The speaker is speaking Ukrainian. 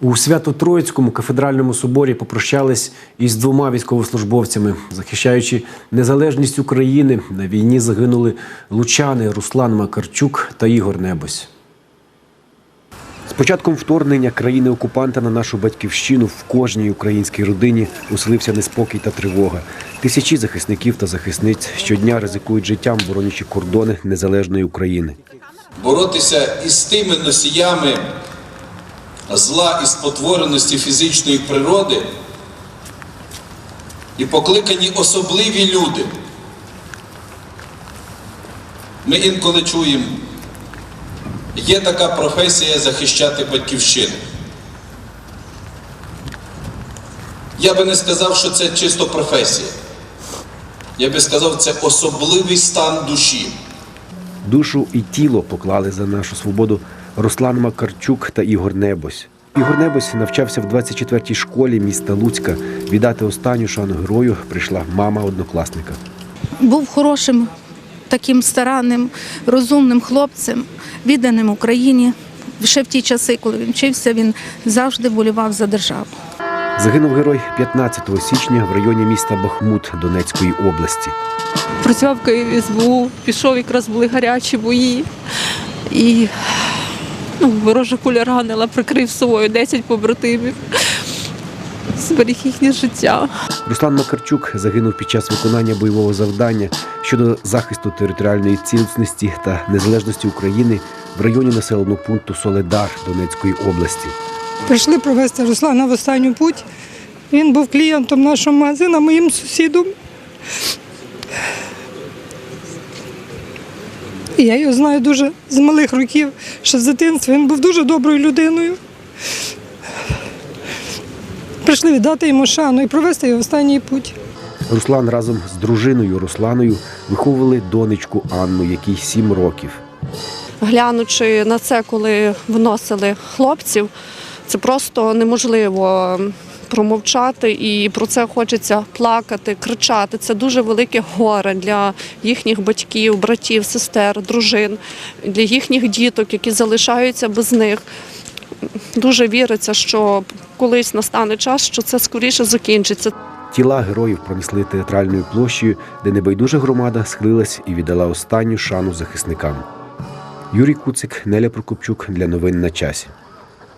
У Свято-Троїцькому кафедральному соборі попрощались із двома військовослужбовцями, захищаючи незалежність України. На війні загинули лучани Руслан Макарчук та Ігор Небось. З початком вторгнення країни-окупанта на нашу батьківщину в кожній українській родині уселився неспокій та тривога. Тисячі захисників та захисниць щодня ризикують життям, боронячи кордони незалежної України. боротися із тими носіями зла і спотвореності фізичної природи, і покликані особливі люди. Ми інколи чуємо, є така професія захищати батьківщину. Я би не сказав, що це чисто професія. Я би сказав, це особливий стан душі. Душу і тіло поклали за нашу свободу Руслан Макарчук та Ігор Небось. Ігор Небось навчався в 24-й школі міста Луцька. Віддати останню шану герою прийшла мама однокласника. був хорошим, таким старанним, розумним хлопцем, відданим Україні. Ще в ті часи, коли він вчився, він завжди болівав за державу. Загинув герой 15 січня в районі міста Бахмут Донецької області. Працював в СБУ, пішов, якраз були гарячі бої. І ну, ворожа куля ранила, прикрив собою 10 побратимів. Зберіг їхнє життя. Руслан Макарчук загинув під час виконання бойового завдання щодо захисту територіальної цілісності та незалежності України в районі населеного пункту Соледар Донецької області. Прийшли провести Руслана в останню путь. Він був клієнтом нашого магазину, моїм сусідом. І я його знаю дуже з малих років, ще з дитинства. Він був дуже доброю людиною. Прийшли віддати йому шану і провести його в останній путь. Руслан разом з дружиною Русланою виховували донечку Анну, якій 7 років. Глянучи на це, коли вносили хлопців, це просто неможливо промовчати, і про це хочеться плакати, кричати. Це дуже велике горе для їхніх батьків, братів, сестер, дружин, для їхніх діток, які залишаються без них. Дуже віриться, що колись настане час, що це скоріше закінчиться. Тіла героїв пронесли театральною площею, де небайдужа громада схилилась і віддала останню шану захисникам. Юрій Куцик, Неля Прокопчук для новин на часі.